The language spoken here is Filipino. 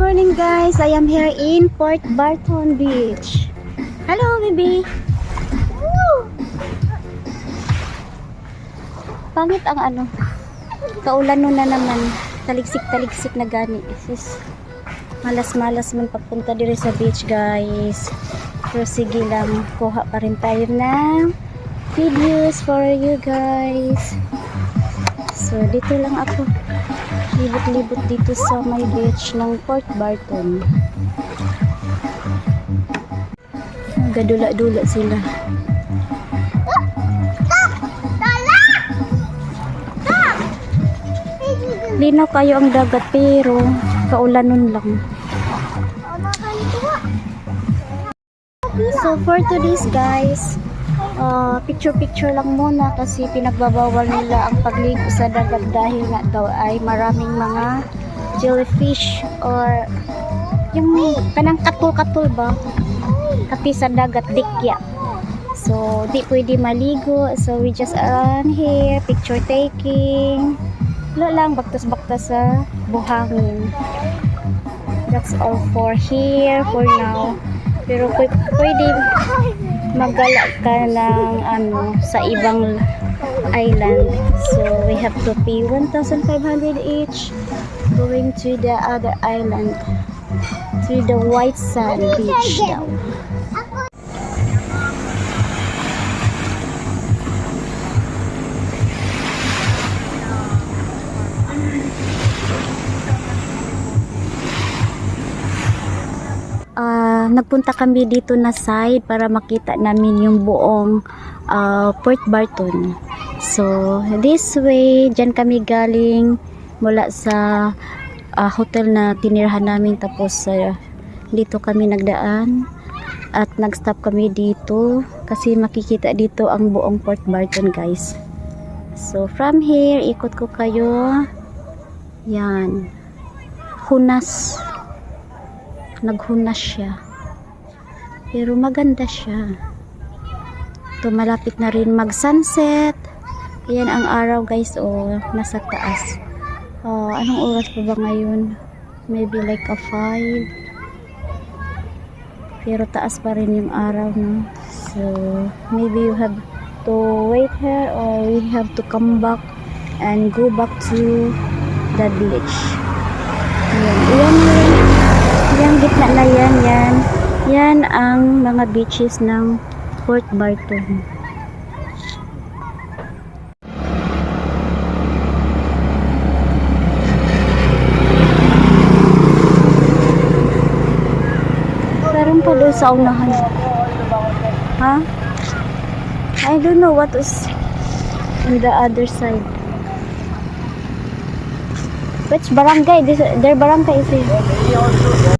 morning guys. I am here in Port Barton Beach. Hello, baby. Woo! Pangit ang ano. Kaulan na naman. Taligsik-taligsik na gani. Sis. Malas-malas man papunta diri sa beach guys. Pero sige lang. Kuha pa rin tayo ng videos for you guys. So, dito lang ako. Libot-libot dito sa may beach ng Port Barton. Gadula-dula sila. Linaw kayo ang dagat pero kaulanon lang. So for today's guys, uh, picture-picture lang muna kasi pinagbabawal nila ang pagligo sa dagat dahil nga daw ay maraming mga jellyfish or yung kanang katul-katul ba? Kati sa dagat dikya. So, di pwede maligo. So, we just around here, picture taking. Wala lang, baktas-baktas sa buhangin. That's all for here, for now. Pero pw- pwede magala ka ng ano, sa ibang island. So, we have to pay 1,500 each going to the other island. To the White Sand Beach daw. Nagpunta kami dito na side para makita namin yung buong ah, Port Barton. So, this way, dyan kami galing mula sa ah, hotel na tinirahan namin tapos ah, dito kami nagdaan at nag-stop kami dito kasi makikita dito ang buong Port Barton guys. So, from here, ikot ko kayo. Yan. Hunas naghunas siya. Pero maganda siya. Ito malapit na rin mag-sunset. Ayan ang araw guys, oh, nasa taas. Oh, anong oras pa ba ngayon? Maybe like a 5. Pero taas pa rin yung araw, no? So, maybe you have to wait here or we have to come back and go back to the beach. Ayan, ayan yun. Yung gitna na yan, yan. Ang mga beaches ng Port Barton. Meron pa doon sa unahan. Ha? I don't know what is on the other side. Which barangay? This, their barangay is here.